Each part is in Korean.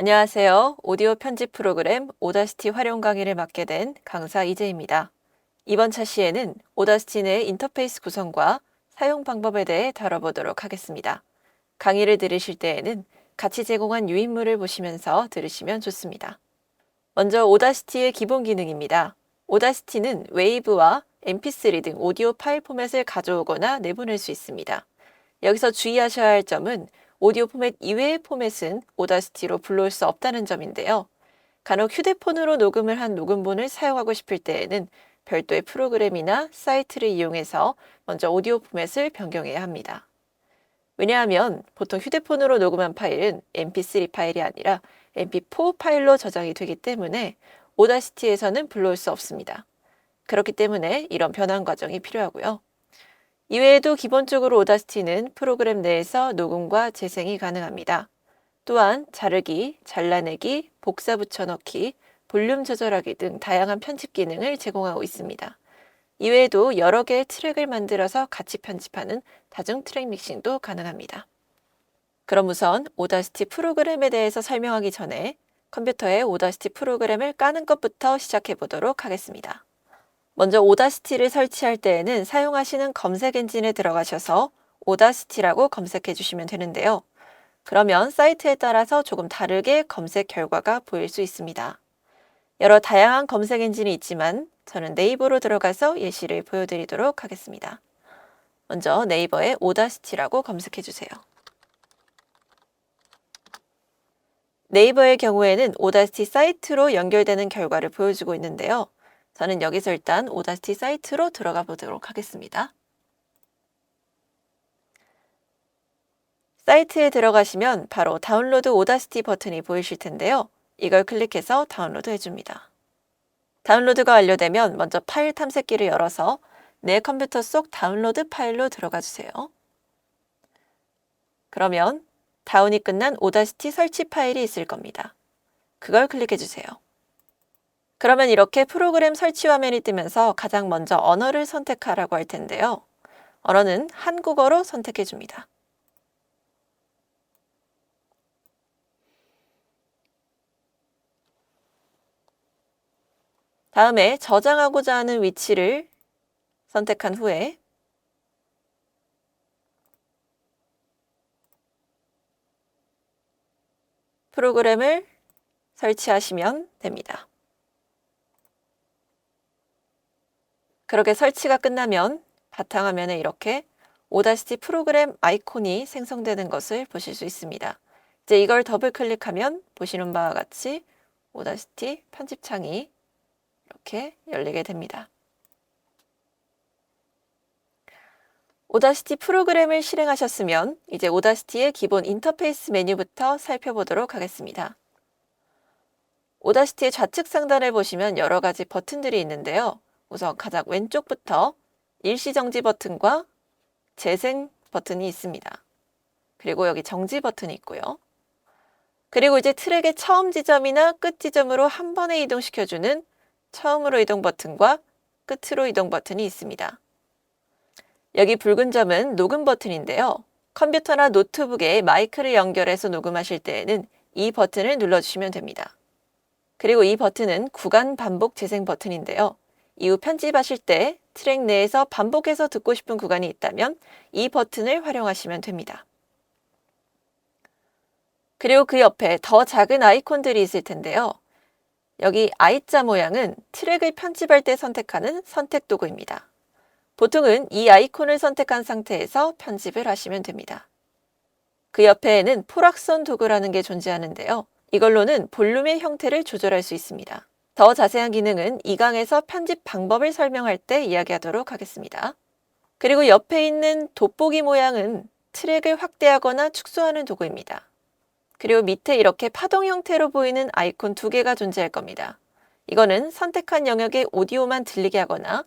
안녕하세요. 오디오 편집 프로그램 오다시티 활용 강의를 맡게 된 강사 이재입니다. 이번 차시에는 오다시티 내 인터페이스 구성과 사용 방법에 대해 다뤄보도록 하겠습니다. 강의를 들으실 때에는 같이 제공한 유인물을 보시면서 들으시면 좋습니다. 먼저 오다시티의 기본 기능입니다. 오다시티는 웨이브와 mp3 등 오디오 파일 포맷을 가져오거나 내보낼 수 있습니다. 여기서 주의하셔야 할 점은 오디오 포맷 이외의 포맷은 오다시티로 불러올 수 없다는 점인데요. 간혹 휴대폰으로 녹음을 한 녹음본을 사용하고 싶을 때에는 별도의 프로그램이나 사이트를 이용해서 먼저 오디오 포맷을 변경해야 합니다. 왜냐하면 보통 휴대폰으로 녹음한 파일은 mp3 파일이 아니라 mp4 파일로 저장이 되기 때문에 오다시티에서는 불러올 수 없습니다. 그렇기 때문에 이런 변환 과정이 필요하고요. 이외에도 기본적으로 오다시티는 프로그램 내에서 녹음과 재생이 가능합니다. 또한 자르기, 잘라내기, 복사 붙여넣기, 볼륨 조절하기 등 다양한 편집 기능을 제공하고 있습니다. 이외에도 여러 개의 트랙을 만들어서 같이 편집하는 다중 트랙 믹싱도 가능합니다. 그럼 우선 오다시티 프로그램에 대해서 설명하기 전에 컴퓨터에 오다시티 프로그램을 까는 것부터 시작해 보도록 하겠습니다. 먼저 오다시티를 설치할 때에는 사용하시는 검색 엔진에 들어가셔서 오다시티라고 검색해 주시면 되는데요. 그러면 사이트에 따라서 조금 다르게 검색 결과가 보일 수 있습니다. 여러 다양한 검색 엔진이 있지만 저는 네이버로 들어가서 예시를 보여드리도록 하겠습니다. 먼저 네이버에 오다시티라고 검색해 주세요. 네이버의 경우에는 오다시티 사이트로 연결되는 결과를 보여주고 있는데요. 저는 여기서 일단 오다시티 사이트로 들어가 보도록 하겠습니다. 사이트에 들어가시면 바로 다운로드 오다시티 버튼이 보이실 텐데요. 이걸 클릭해서 다운로드 해줍니다. 다운로드가 완료되면 먼저 파일 탐색기를 열어서 내 컴퓨터 속 다운로드 파일로 들어가 주세요. 그러면 다운이 끝난 오다시티 설치 파일이 있을 겁니다. 그걸 클릭해 주세요. 그러면 이렇게 프로그램 설치 화면이 뜨면서 가장 먼저 언어를 선택하라고 할 텐데요. 언어는 한국어로 선택해 줍니다. 다음에 저장하고자 하는 위치를 선택한 후에 프로그램을 설치하시면 됩니다. 그렇게 설치가 끝나면 바탕화면에 이렇게 오다시티 프로그램 아이콘이 생성되는 것을 보실 수 있습니다. 이제 이걸 더블 클릭하면 보시는 바와 같이 오다시티 편집창이 이렇게 열리게 됩니다. 오다시티 프로그램을 실행하셨으면 이제 오다시티의 기본 인터페이스 메뉴부터 살펴보도록 하겠습니다. 오다시티의 좌측 상단을 보시면 여러 가지 버튼들이 있는데요. 우선 가장 왼쪽부터 일시정지 버튼과 재생 버튼이 있습니다. 그리고 여기 정지 버튼이 있고요. 그리고 이제 트랙의 처음 지점이나 끝 지점으로 한 번에 이동시켜주는 처음으로 이동 버튼과 끝으로 이동 버튼이 있습니다. 여기 붉은 점은 녹음 버튼인데요. 컴퓨터나 노트북에 마이크를 연결해서 녹음하실 때에는 이 버튼을 눌러주시면 됩니다. 그리고 이 버튼은 구간 반복 재생 버튼인데요. 이후 편집하실 때 트랙 내에서 반복해서 듣고 싶은 구간이 있다면 이 버튼을 활용하시면 됩니다. 그리고 그 옆에 더 작은 아이콘들이 있을 텐데요. 여기 I자 모양은 트랙을 편집할 때 선택하는 선택 도구입니다. 보통은 이 아이콘을 선택한 상태에서 편집을 하시면 됩니다. 그 옆에는 포락선 도구라는 게 존재하는데요. 이걸로는 볼륨의 형태를 조절할 수 있습니다. 더 자세한 기능은 이 강에서 편집 방법을 설명할 때 이야기하도록 하겠습니다. 그리고 옆에 있는 돋보기 모양은 트랙을 확대하거나 축소하는 도구입니다. 그리고 밑에 이렇게 파동 형태로 보이는 아이콘 두 개가 존재할 겁니다. 이거는 선택한 영역의 오디오만 들리게 하거나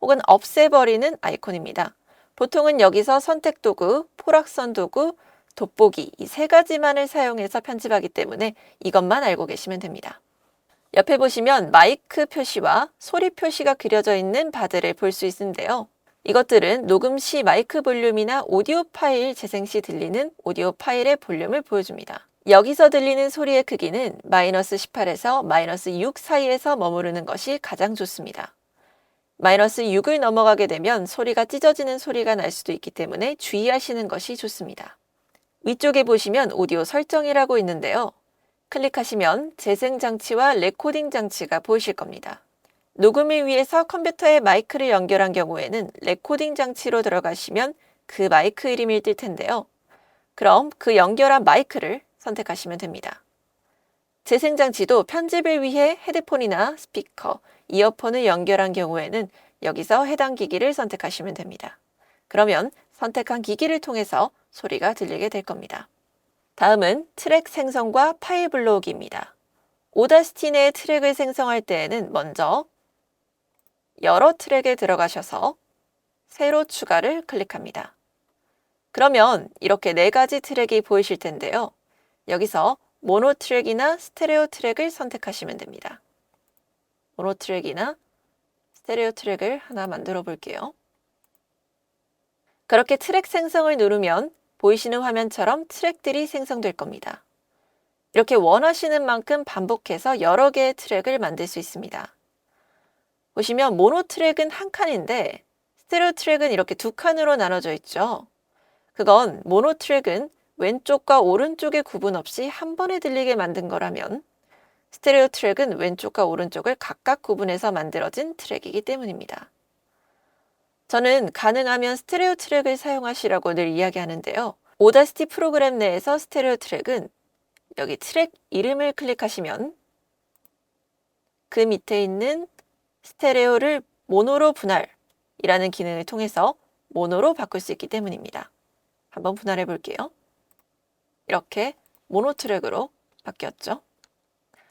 혹은 없애버리는 아이콘입니다. 보통은 여기서 선택 도구, 포락선 도구, 돋보기 이 세 가지만을 사용해서 편집하기 때문에 이것만 알고 계시면 됩니다. 옆에 보시면 마이크 표시와 소리 표시가 그려져 있는 바들을 볼 수 있는데요. 이것들은 녹음 시 마이크 볼륨이나 오디오 파일 재생 시 들리는 오디오 파일의 볼륨을 보여줍니다. 여기서 들리는 소리의 크기는 마이너스 18에서 마이너스 6 사이에서 머무르는 것이 가장 좋습니다. 마이너스 6을 넘어가게 되면 소리가 찢어지는 소리가 날 수도 있기 때문에 주의하시는 것이 좋습니다. 위쪽에 보시면 오디오 설정이라고 있는데요. 클릭하시면 재생 장치와 레코딩 장치가 보이실 겁니다. 녹음을 위해서 컴퓨터에 마이크를 연결한 경우에는 레코딩 장치로 들어가시면 그 마이크 이름이 뜰 텐데요. 그럼 그 연결한 마이크를 선택하시면 됩니다. 재생 장치도 편집을 위해 헤드폰이나 스피커, 이어폰을 연결한 경우에는 여기서 해당 기기를 선택하시면 됩니다. 그러면 선택한 기기를 통해서 소리가 들리게 될 겁니다. 다음은 트랙 생성과 파일 불러오기입니다. 오다시티 내 트랙을 생성할 때에는 먼저 여러 트랙에 들어가셔서 새로 추가를 클릭합니다. 그러면 이렇게 네 가지 트랙이 보이실 텐데요. 여기서 모노 트랙이나 스테레오 트랙을 선택하시면 됩니다. 모노 트랙이나 스테레오 트랙을 하나 만들어 볼게요. 그렇게 트랙 생성을 누르면 보이시는 화면처럼 트랙들이 생성될 겁니다. 이렇게 원하시는 만큼 반복해서 여러 개의 트랙을 만들 수 있습니다. 보시면 모노 트랙은 한 칸인데 스테레오 트랙은 이렇게 두 칸으로 나눠져 있죠. 그건 모노 트랙은 왼쪽과 오른쪽의 구분 없이 한 번에 들리게 만든 거라면 스테레오 트랙은 왼쪽과 오른쪽을 각각 구분해서 만들어진 트랙이기 때문입니다. 저는 가능하면 스테레오 트랙을 사용하시라고 늘 이야기하는데요. 오다시티 프로그램 내에서 스테레오 트랙은 여기 트랙 이름을 클릭하시면 그 밑에 있는 스테레오를 모노로 분할이라는 기능을 통해서 모노로 바꿀 수 있기 때문입니다. 한번 분할해 볼게요. 이렇게 모노 트랙으로 바뀌었죠.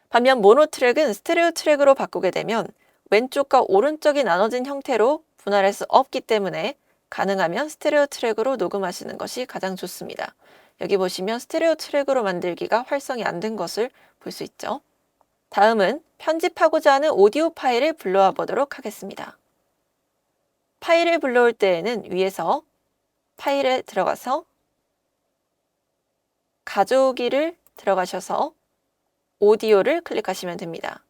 반면 모노 트랙은 스테레오 트랙으로 바꾸게 되면 왼쪽과 오른쪽이 나눠진 형태로 분할할 수 없기 때문에 가능하면 스테레오 트랙으로 녹음하시는 것이 가장 좋습니다. 여기 보시면 스테레오 트랙으로 만들기가 활성이 안 된 것을 볼 수 있죠. 다음은 편집하고자 하는 오디오 파일을 불러와 보도록 하겠습니다. 파일을 불러올 때에는 위에서 파일에 들어가서 가져오기를 들어가셔서 오디오를 클릭하시면 됩니다.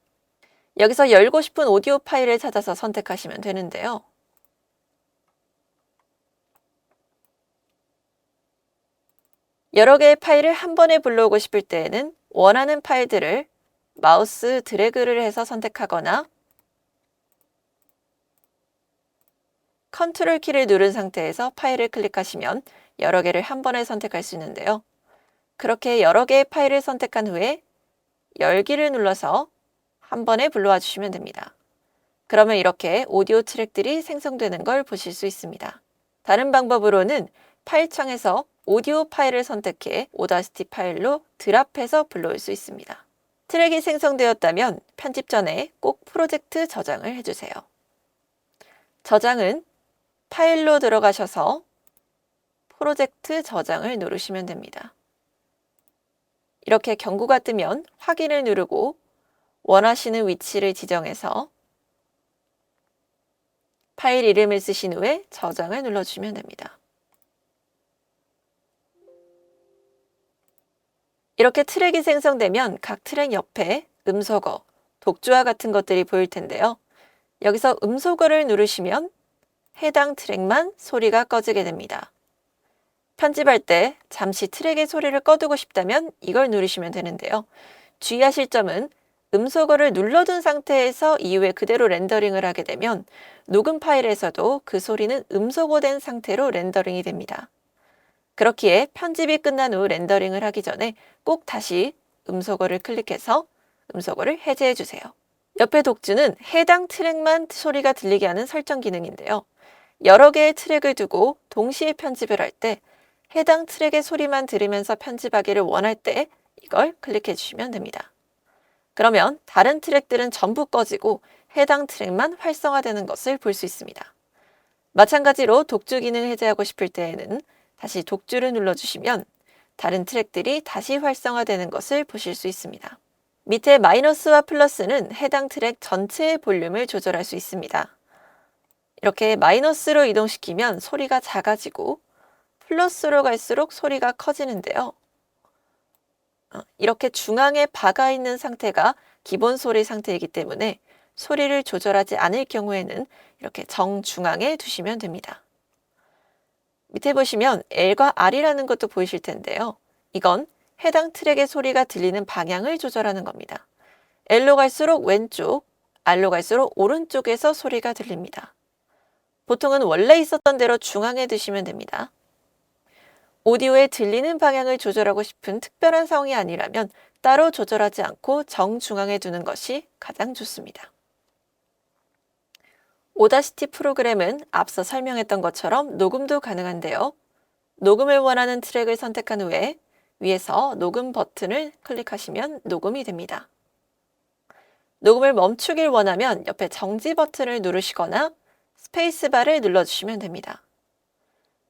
여기서 열고 싶은 오디오 파일을 찾아서 선택하시면 되는데요. 여러 개의 파일을 한 번에 불러오고 싶을 때에는 원하는 파일들을 마우스 드래그를 해서 선택하거나 컨트롤 키를 누른 상태에서 파일을 클릭하시면 여러 개를 한 번에 선택할 수 있는데요. 그렇게 여러 개의 파일을 선택한 후에 열기를 눌러서 한 번에 불러와 주시면 됩니다. 그러면 이렇게 오디오 트랙들이 생성되는 걸 보실 수 있습니다. 다른 방법으로는 파일 창에서 오디오 파일을 선택해 오다시티 파일로 드랍해서 불러올 수 있습니다. 트랙이 생성되었다면 편집 전에 꼭 프로젝트 저장을 해주세요. 저장은 파일로 들어가셔서 프로젝트 저장을 누르시면 됩니다. 이렇게 경고가 뜨면 확인을 누르고 원하시는 위치를 지정해서 파일 이름을 쓰신 후에 저장을 눌러주시면 됩니다. 이렇게 트랙이 생성되면 각 트랙 옆에 음소거, 독주와 같은 것들이 보일 텐데요. 여기서 음소거를 누르시면 해당 트랙만 소리가 꺼지게 됩니다. 편집할 때 잠시 트랙의 소리를 꺼두고 싶다면 이걸 누르시면 되는데요. 주의하실 점은 음소거를 눌러둔 상태에서 이후에 그대로 렌더링을 하게 되면 녹음 파일에서도 그 소리는 음소거된 상태로 렌더링이 됩니다. 그렇기에 편집이 끝난 후 렌더링을 하기 전에 꼭 다시 음소거를 클릭해서 음소거를 해제해 주세요. 옆에 독주는 해당 트랙만 소리가 들리게 하는 설정 기능인데요. 여러 개의 트랙을 두고 동시에 편집을 할 때 해당 트랙의 소리만 들으면서 편집하기를 원할 때 이걸 클릭해 주시면 됩니다. 그러면 다른 트랙들은 전부 꺼지고 해당 트랙만 활성화되는 것을 볼 수 있습니다. 마찬가지로 독주 기능을 해제하고 싶을 때에는 다시 독주를 눌러주시면 다른 트랙들이 다시 활성화되는 것을 보실 수 있습니다. 밑에 마이너스와 플러스는 해당 트랙 전체의 볼륨을 조절할 수 있습니다. 이렇게 마이너스로 이동시키면 소리가 작아지고 플러스로 갈수록 소리가 커지는데요. 어, 이렇게 중앙에 박아 있는 상태가 기본 소리 상태이기 때문에 소리를 조절하지 않을 경우에는 이렇게 정중앙에 두시면 됩니다. 밑에 보시면 L과 R이라는 것도 보이실 텐데요. 이건 해당 트랙의 소리가 들리는 방향을 조절하는 겁니다. L로 갈수록 왼쪽, R로 갈수록 오른쪽에서 소리가 들립니다. 보통은 원래 있었던 대로 중앙에 두시면 됩니다. 오디오에 들리는 방향을 조절하고 싶은 특별한 상황이 아니라면 따로 조절하지 않고 정중앙에 두는 것이 가장 좋습니다. 오다시티 프로그램은 앞서 설명했던 것처럼 녹음도 가능한데요. 녹음을 원하는 트랙을 선택한 후에 위에서 녹음 버튼을 클릭하시면 녹음이 됩니다. 녹음을 멈추길 원하면 옆에 정지 버튼을 누르시거나 스페이스바를 눌러주시면 됩니다.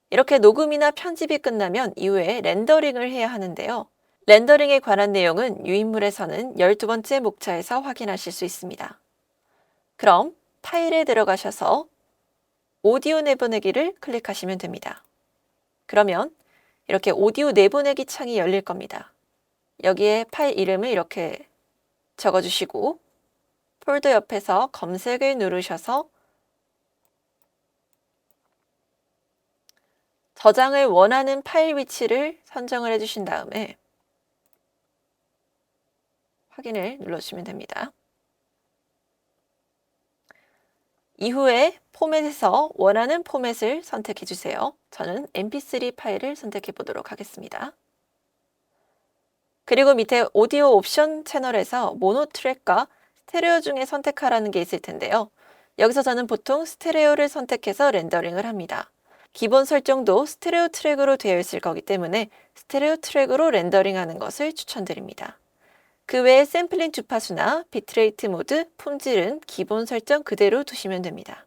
이렇게 녹음이나 편집이 끝나면 이후에 렌더링을 해야 하는데요. 렌더링에 관한 내용은 유인물에서는 12번째 목차에서 확인하실 수 있습니다. 그럼 파일에 들어가셔서 오디오 내보내기를 클릭하시면 됩니다. 그러면 이렇게 오디오 내보내기 창이 열릴 겁니다. 여기에 파일 이름을 이렇게 적어주시고 폴더 옆에서 검색을 누르셔서 저장을 원하는 파일 위치를 선정을 해주신 다음에 확인을 눌러주시면 됩니다. 이후에 포맷에서 원하는 포맷을 선택해 주세요. 저는 mp3 파일을 선택해 보도록 하겠습니다. 그리고 밑에 오디오 옵션 채널에서 모노 트랙과 스테레오 중에 선택하라는 게 있을 텐데요. 여기서 저는 보통 스테레오를 선택해서 렌더링을 합니다. 기본 설정도 스테레오 트랙으로 되어 있을 거기 때문에 스테레오 트랙으로 렌더링하는 것을 추천드립니다. 그 외에 샘플링 주파수나 비트레이트 모드, 품질은 기본 설정 그대로 두시면 됩니다.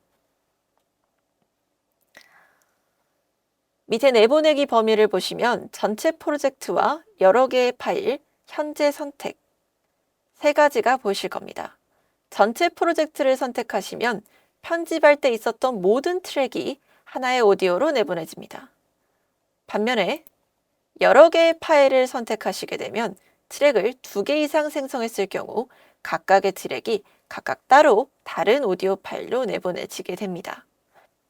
밑에 내보내기 범위를 보시면 전체 프로젝트와 여러 개의 파일, 현재 선택 세 가지가 보이실 겁니다. 전체 프로젝트를 선택하시면 편집할 때 있었던 모든 트랙이 하나의 오디오로 내보내집니다. 반면에 여러 개의 파일을 선택하시게 되면 트랙을 두 개 이상 생성했을 경우 각각의 트랙이 각각 따로 다른 오디오 파일로 내보내지게 됩니다.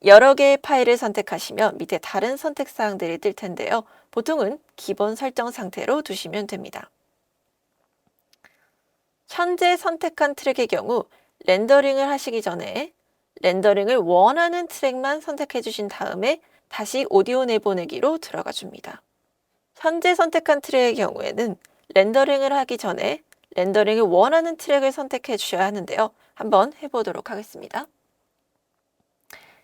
여러 개의 파일을 선택하시면 밑에 다른 선택 사항들이 뜰 텐데요. 보통은 기본 설정 상태로 두시면 됩니다. 현재 선택한 트랙의 경우 렌더링을 하시기 전에 렌더링을 원하는 트랙만 선택해 주신 다음에 다시 오디오 내보내기로 들어가 줍니다. 현재 선택한 트랙의 경우에는 렌더링을 하기 전에 렌더링을 원하는 트랙을 선택해 주셔야 하는데요. 한번 해보도록 하겠습니다.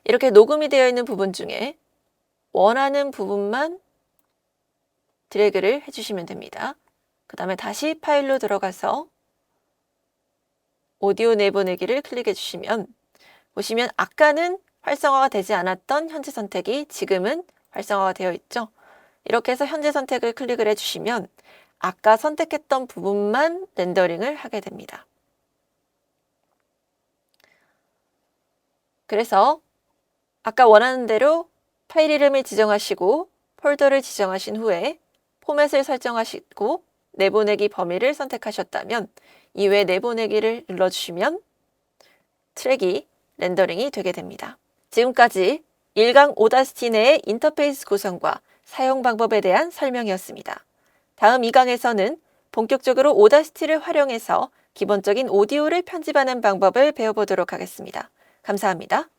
이렇게 녹음이 되어 있는 부분 중에 원하는 부분만 드래그를 해주시면 됩니다. 그 다음에 다시 파일로 들어가서 오디오 내보내기를 클릭해 주시면 보시면 아까는 활성화가 되지 않았던 현재 선택이 지금은 활성화가 되어 있죠. 이렇게 해서 현재 선택을 클릭을 해주시면 아까 선택했던 부분만 렌더링을 하게 됩니다. 그래서 아까 원하는 대로 파일 이름을 지정하시고 폴더를 지정하신 후에 포맷을 설정하시고 내보내기 범위를 선택하셨다면 이외 내보내기를 눌러주시면 트랙이 렌더링이 되게 됩니다. 지금까지 1강 오다시티 내의 인터페이스 구성과 사용 방법에 대한 설명이었습니다. 다음 2강에서는 본격적으로 오다시티를 활용해서 기본적인 오디오를 편집하는 방법을 배워보도록 하겠습니다. 감사합니다.